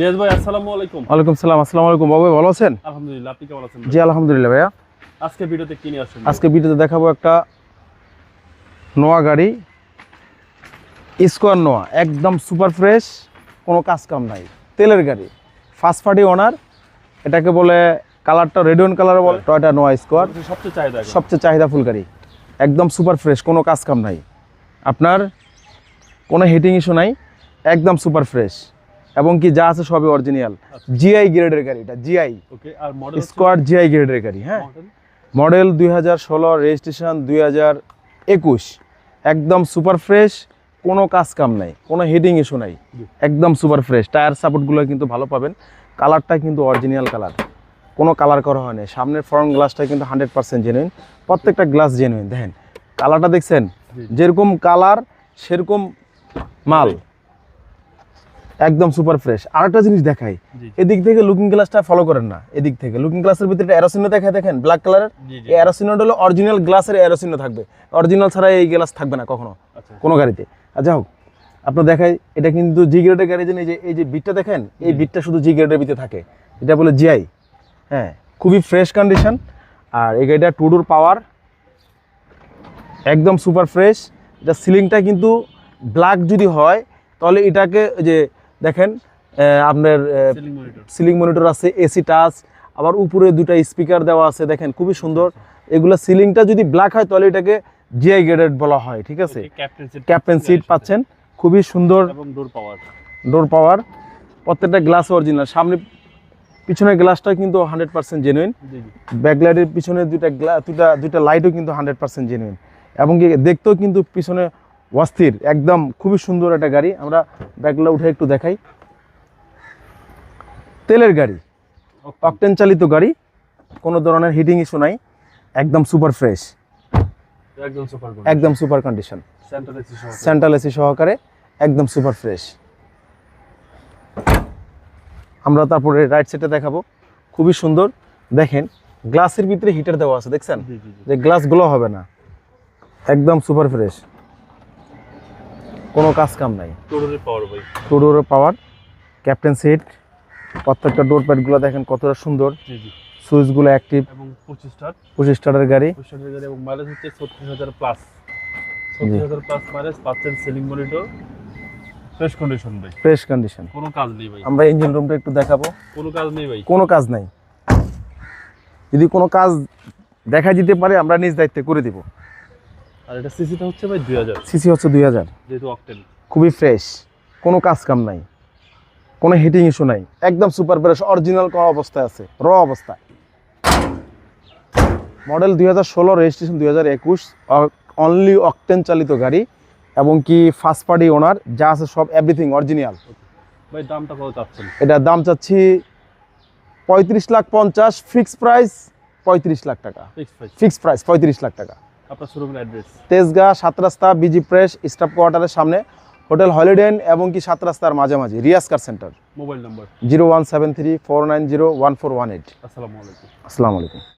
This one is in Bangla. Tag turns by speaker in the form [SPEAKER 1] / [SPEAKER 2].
[SPEAKER 1] রিয়াজ ভাই আসসালামু আলাইকুম।
[SPEAKER 2] ওয়ালাইকুম সালাম আসসালামু আলাইকুম। বাবু ভালো আছেন?
[SPEAKER 1] আলহামদুলিল্লাহ আপনি কেমন আছেন
[SPEAKER 2] জি আলহামদুলিল্লাহ ভাইয়া।
[SPEAKER 1] আজকে ভিডিওতে কি নিয়ে আসছেন
[SPEAKER 2] আজকে ভিডিওতে দেখাবো একটা নোয়া গাড়ি। স্কোয়ার নোয়া একদম সুপার ফ্রেশ কোনো কাজ কাম নাই। তেলের গাড়ি ফার্স্ট পার্টি ওনার এটাকে বলে কালারটা রেডিয়ন কালার বলে টয়টা নোয়া স্কোয়ার
[SPEAKER 1] সবচেয়ে চাহিদা।
[SPEAKER 2] সবচেয়ে চাহিদাফুল গাড়ি একদম সুপার ফ্রেশ কোনো কাজ কাম নাই। আপনার কোনো হিটিং ইস্যু নাই একদম সুপার ফ্রেশ এবং কি যা আছে সবই অরিজিনাল জিআই গ্রেডের গাড়ি এটা জিআই
[SPEAKER 1] ওকে আর মডেল
[SPEAKER 2] স্কোয়ার জিআই গ্রেডের গাড়ি হ্যাঁ। মডেল দুই হাজার ষোলো রেজিস্ট্রেশন দুই হাজার একুশ। একদম সুপার ফ্রেশ কোনো কাজ কাম নাই কোনো হিটিং ইস্যু নাই। একদম সুপার ফ্রেশ টায়ার সাপোর্টগুলো কিন্তু ভালো পাবেন। কালারটা কিন্তু অরিজিনাল কালার কোনো কালার করা হয়নি সামনের ফ্রন্ট গ্লাসটা কিন্তু হান্ড্রেড পার্সেন্ট জেনুইন প্রত্যেকটা গ্লাস জেনুইন দেখেন। কালারটা দেখছেন? যেরকম কালার সেরকম মাল। একদম সুপার ফ্রেশ আর একটা জিনিস দেখাই। এদিক থেকে লুকিং গ্লাসটা ফলো করেন না এদিক থেকে। লুকিং গ্লাসের ভিতরে অ্যারোসিনো দেখা দেখেন ব্ল্যাক কালারের এই অ্যারোসিনোটা হলো অরিজিনাল গ্লাসের অ্যারোসিনো থাকবে। অরিজিনাল ছাড়া এই গ্লাস থাকবে না কখনো
[SPEAKER 1] আচ্ছা।
[SPEAKER 2] কোনো গাড়িতে। আচ্ছা হোক আপনার দেখাই এটা কিন্তু জি গ্রেডের গাড়ি যে এই যে বিটটা দেখেন এই বিটটা শুধু জি গ্রেডের ভিতরে থাকে। এটা বলে জিআই হ্যাঁ খুবই ফ্রেশ কন্ডিশন আর এই গাড়িটা টুডুর পাওয়ার একদম সুপার ফ্রেশ এটা সিলিংটা কিন্তু ব্ল্যাক যদি হয় তাহলে এটাকে ওই যে দেখেন আপনার
[SPEAKER 1] সিলিং মনিটর
[SPEAKER 2] আছে এসি টাচ আবার উপরে দুটা স্পিকার দেওয়া আছে দেখেন খুবই সুন্দর। এগুলো সিলিংটা যদি ব্ল্যাক হয় তাহলে এটাকে জিআই গ্রেডেড বলা হয় ঠিক আছে?
[SPEAKER 1] ক্যাপ্টেন সিট
[SPEAKER 2] পাচ্ছেন খুবই সুন্দর
[SPEAKER 1] ডোর পাওয়ার
[SPEAKER 2] ডোর পাওয়ার প্রত্যেকটা গ্লাস অরিজিনাল সামনে পিছনের গ্লাসটা কিন্তু হান্ড্রেড পার্সেন্ট জেনুইন ব্যাকলাইটের পিছনে দুইটা গ্লাস দুইটা দুইটা লাইটও কিন্তু হান্ড্রেড পার্সেন্ট জেনুইন এবং দেখতেও কিন্তু পিছনে অস্থির একদম খুবই সুন্দর একটা গাড়ি। আমরা ব্যাকলা উঠে একটু দেখাই। তেলের গাড়ি অকটেন চালিত গাড়ি কোনো ধরনের হিটিং ইস্যু নাই একদম সুপার ফ্রেশ
[SPEAKER 1] একদম সুপার
[SPEAKER 2] একদম সুপার কন্ডিশন সেন্ট্রাল এসি সহকারে। একদম সুপার ফ্রেশ আমরা তারপরে রাইট সাইডে দেখাবো। খুবই সুন্দর। দেখেন গ্লাসের ভিতরে হিটার দেওয়া আছে দেখছেন? যে গ্লাসগুলো হবে না। একদম সুপার ফ্রেশ কোনো কাজ কাম নাই।
[SPEAKER 1] টোটালি পাওয়ার ভাই।
[SPEAKER 2] টু পাওয়ার ক্যাপ্টেন সিট প্রত্যেকটা ডোর প্যাডগুলো দেখেন কতটা সুন্দর।
[SPEAKER 1] জি জি।
[SPEAKER 2] সুইচগুলো অ্যাক্টিভ
[SPEAKER 1] এবং পঁচিশ স্টার
[SPEAKER 2] পঁচিশ স্টারের গাড়ি।
[SPEAKER 1] পঁচিশ গাড়ি এবং মাইলেজ হচ্ছে ছত্রিশ হাজার প্লাস ছত্রিশ হাজার প্লাস মাইলেজ পাচ্ছেন সিলিং মনিটর ফ্রেশ কন্ডিশন ভাই।
[SPEAKER 2] ফ্রেশ কন্ডিশন
[SPEAKER 1] কোনো কাজ নেই ভাই।
[SPEAKER 2] আমরা ইঞ্জিন রুমটা একটু দেখাবো।
[SPEAKER 1] কোনো কাজ নেই ভাই।
[SPEAKER 2] কোনো কাজ নাই। যদি কোনো কাজ দেখা দিতে পারে আমরা নিজ দায়িত্বে করে দিব।
[SPEAKER 1] আর এটা সিসিটা হচ্ছে ভাই দুই হাজার।
[SPEAKER 2] সিসি হচ্ছে দুই হাজার।
[SPEAKER 1] যেহেতু অকটেন
[SPEAKER 2] খুবই ফ্রেশ কোনো কাজ কাম নাই কোনো হিটিং ইস্যু নাই একদম সুপার ফ্রেশ অরিজিনাল করা অবস্থায় আছে র অবস্থায়। মডেল দুই হাজার ষোলো রেজিস্ট্রেশন দুই হাজার একুশ অনলি অকটেন চালিত গাড়ি এবং কি ফার্স্ট পার্টি ওনার যা আছে সব এভরিথিং অরিজিনাল
[SPEAKER 1] ভাই দামটা কত চাচ্ছেন?
[SPEAKER 2] এটার দাম চাচ্ছি পঁয়ত্রিশ লাখ পঞ্চাশ ফিক্স প্রাইস পঁয়ত্রিশ লাখ টাকা।
[SPEAKER 1] ফিক্স প্রাইস
[SPEAKER 2] ফিক্স প্রাইস পঁয়ত্রিশ লাখ টাকা।
[SPEAKER 1] আপনার শোরুমের অ্যাড্রেস
[SPEAKER 2] তেজগাঁ সাত রাস্তা বিজি প্রেস স্টাফ কোয়ার্টারের সামনে। হোটেল হলিডেন এবং কি সাত রাস্তার মাঝামাঝি Riyaz car centre
[SPEAKER 1] mobile number
[SPEAKER 2] zero one seven three four nine zero one four one eight.
[SPEAKER 1] আসসালামু আলাইকুম।
[SPEAKER 2] আসসালামু আলাইকুম।